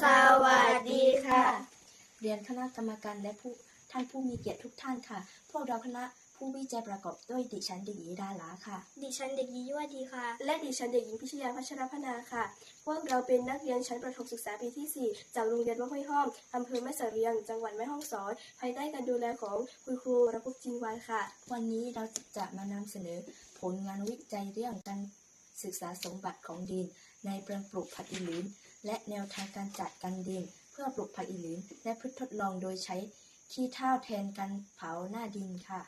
สวัสดีค่ะ เรียนคณะกรรมการและผู้ท่านผู้มีเกียรติทุกท่านค่ะ พวกเราคณะผู้วิจัยประกอบด้วยดิฉันเด็กหญิงดาลาค่ะ ดิฉันเด็กหญิงยุวดีค่ะ และดิฉันเด็กหญิงพิชยาพัชรพนาค่ะ พวกเราเป็นนักเรียนชั้นประถมศึกษาปีที่ 4 จากโรงเรียนวัดห้วยห้อมอำเภอแม่เสรียง จังหวัดแม่ฮ่องสอน ภายใต้การดูแลของคุณครูวรพุกจินวานค่ะ วันนี้เราจะมานำเสนอผลงานวิจัยเรื่องการศึกษาสมบัติของดิน ในแปลงปลูกผักอีหลืน และแนวทางการจัดการดิน เพื่อปลูกผักอีลินและพืชทดลองโดยใช้ขี้เถ้าแทนการเผาหน้าดินค่ะ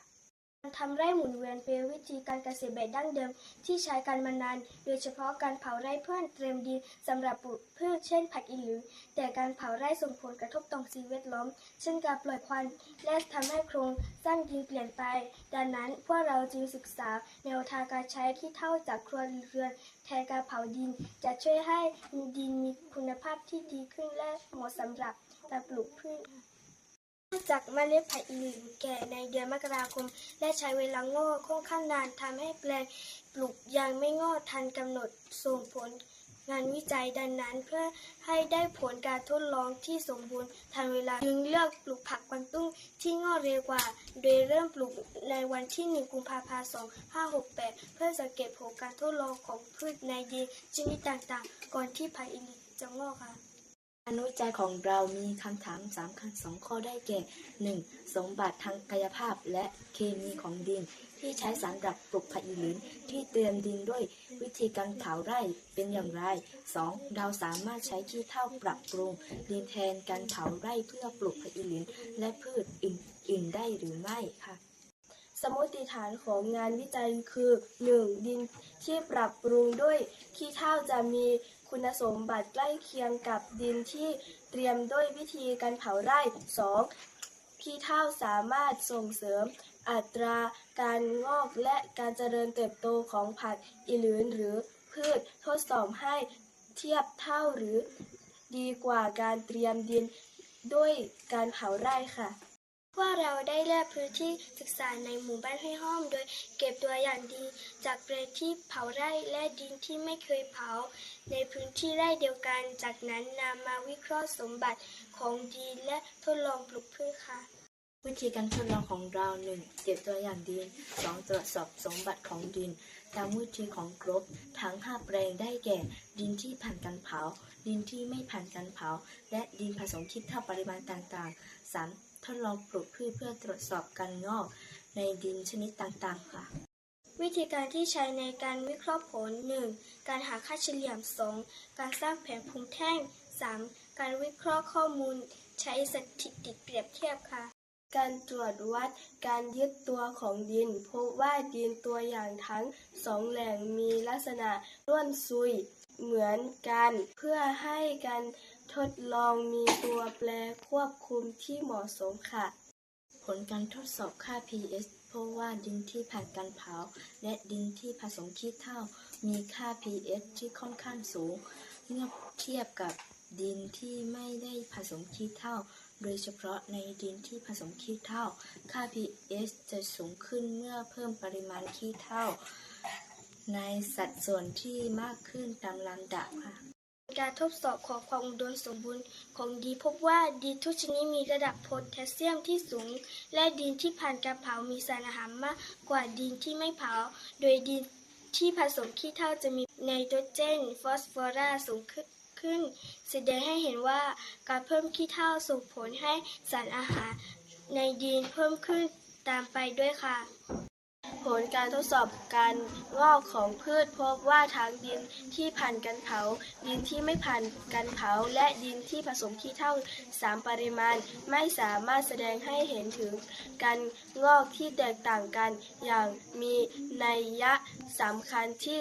การทำไร่หมุนเวียนเป็นวิธีการเกษตรแบบดั้งเดิมที่ใช้การมานาน โดยเฉพาะการเผาไร่เพื่อเตรียมดินสำหรับปลูกพืชเช่นผักอีหลือ แต่การเผาไร่ส่งผลกระทบต่อสิ่งแวดล้อม เช่นการปล่อยควันและทำให้โครงสร้างดินเปลี่ยนไป ดังนั้นพวกเราจึงศึกษาแนวทางการใช้ขี้เถ้าจากครัวเรือนแทนการเผาดิน จะช่วยให้ดินมีคุณภาพที่ดีขึ้นและเหมาะสำหรับการปลูกพืช จากเมล็ดผักอีหลือแก่ในเดือนมกราคม และใช้เวลางอกค่อนข้างนานทำให้แปลงปลูกยังไม่งอกทันกำหนดส่งผลงานวิจัยดังนั้นเพื่อให้ได้ผลการทดลองที่สมบูรณ์ทันเวลาจึงเลือกปลูกผักกวางตุ้งที่งอกเร็วกว่า โดยเริ่มปลูกในวันที่ 1 กุมภาพันธ์ 2568 เพื่อสังเกตผลการทดลองของพืชในดินชนิดต่างๆ ก่อนที่ผักอีหลือจะงอกค่ะ งานวิจัยของเรามีคำถามสามคัญสองข้อได้แก่ 1. สมบัติทางกายภาพและเคมีของดิน ที่ใช้สำหรับปลูกผักอีหลืนที่เตรียมดินด้วยวิธีการเผาไร่เป็นอย่างไร 2. เราสามารถใช้ขี้เถ้าปรับปรุง ดินแทนการเผาไร่เพื่อปลูกผักอีหลืนและพืชอื่นๆได้หรือไม่ค่ะ สมมติฐานของงานวิจัยคือ 1. ดินที่ปรับปรุงด้วยขี้เถ้าจะมีคุณสมบัติใกล้เคียงกับดินที่เตรียมด้วยวิธีการเผาไร่ 2. ขี้เถ้าสามารถส่งเสริมอัตราการงอกและการเจริญเติบโตของผักอีหลืนหรือพืชทดสอบให้เทียบเท่าหรือดีกว่าการเตรียมดินด้วยการเผาไร่ค่ะ ว่าเราได้เลือกพื้นที่ศึกษาในหมู่บ้านห้วยห้อม โดยเก็บตัวอย่างดี จากแปลที่เผาไร่และดินที่ไม่เคยเผา ในพื้นที่ไร่เดียวกัน จากนั้นนำมาวิเคราะห์สมบัติของดินและทดลองปลูกพืชค่ะ วิธีการทดลองของเรา 1. เก็บตัวอย่างดิน 2. ตรวจสอบสมบัติของดิน ตามวิธีของกรบทั้ง5แปลงได้แก่ ดินที่ผ่านการเผา ดินที่ไม่ผ่านการเผา และดินผสมคิดเท่าปริมาณต่างๆ 3. ทดลองปลูกพืชเพื่อตรวจสอบการงอกในดินชนิดต่างๆ ค่ะ วิธีการที่ใช้ในการวิเคราะห์ผล 1. การหาค่าเฉลี่ย 2. การสร้างแผนภูมิแท่ง 3. การวิเคราะห์ข้อมูล ใช้สถิติเปรียบเทียบค่ะ การตรวจวัดการยึดตัวของดิน พบว่าดินตัวอย่างทั้งสองแหล่งมีลักษณะร่วนซุยเหมือนกันเพื่อให้การ ทดลองมีตัวแปรควบคุมที่เหมาะสมค่ะ ผลการทดสอบค่า pH เพราะว่าดินที่ผ่านการเผา และดินที่ผสมขี้เถ้ามีค่า pH ที่ค่อนข้างสูง เมื่อเทียบกับดินที่ไม่ได้ผสมขี้เถ้า โดยเฉพาะในดินที่ผสมขี้เถ้า ค่า pH จะสูงขึ้นเมื่อเพิ่มปริมาณขี้เถ้า ในสัดส่วนที่มากขึ้นตามลำดับค่ะ การทดสอบของความอุดมสมบูรณ์ของดินพบว่าดินทุกชนิดมีระดับโพแทสเซียมที่สูง และดินที่ผ่านการเผามีสารอาหารมากกว่าดินที่ไม่เผา โดยดินที่ผสมขี้เถ้าจะมีไนโตรเจน ฟอสฟอรัสสูงขึ้นแสดงให้เห็นว่าการเพิ่มขี้เถ้าส่งผลให้สารอาหารในดินเพิ่มขึ้นตามไปด้วยค่ะ ผลการทดสอบการงอกของพืชพบว่าทั้งดินที่ผ่านการเผา ดินที่ไม่ผ่านการเผา และดินที่ผสมขี้เถ้าสามปริมาณ ไม่สามารถแสดงให้เห็นถึงการงอกที่แตกต่างกัน อย่างมีนัยยะสำคัญที่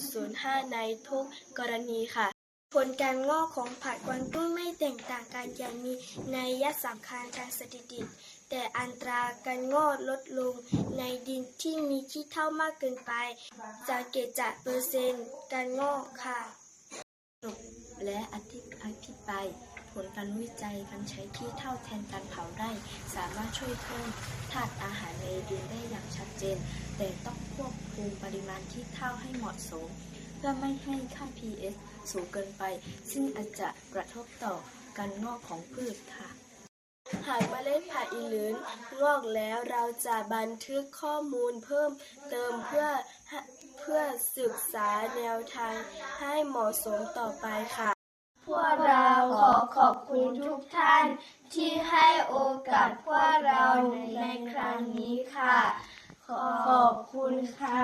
0.05 ในทุกกรณีค่ะ ผลการงอกของผักกวางตุ้งไม่แตกต่างกันอย่างมีนัยยะสำคัญทางสถิติ แต่อัตราการงอกลดลงในดินที่มีขี้เถ้ามากเกินไปสังเกตจากเปอร์เซ็นต์การงอกค่ะสรุปและอธิอธิบายผลการวิจัยการใช้ขี้เถ้าแทนการเผาไร่ สามารถช่วยเพิ่มธาตุอาหารในดินได้อย่างชัดเจน แต่ต้องควบคุมปริมาณขี้เถ้าให้เหมาะสม เพื่อไม่ให้ค่า pH สูงเกินไป ซึ่งอาจจะกระทบต่อการงอกของพืชค่ะ หากเมล็ดผักอีลืนงอกแล้วเราจะบันทึกข้อมูลเพิ่มเติมเพื่อเพื่อศึกษาแนวทางให้เหมาะสมต่อไปค่ะ พวกเราขอขอบคุณทุกท่านที่ให้โอกาสพวกเราในครั้งนี้ค่ะ ขอบคุณค่ะ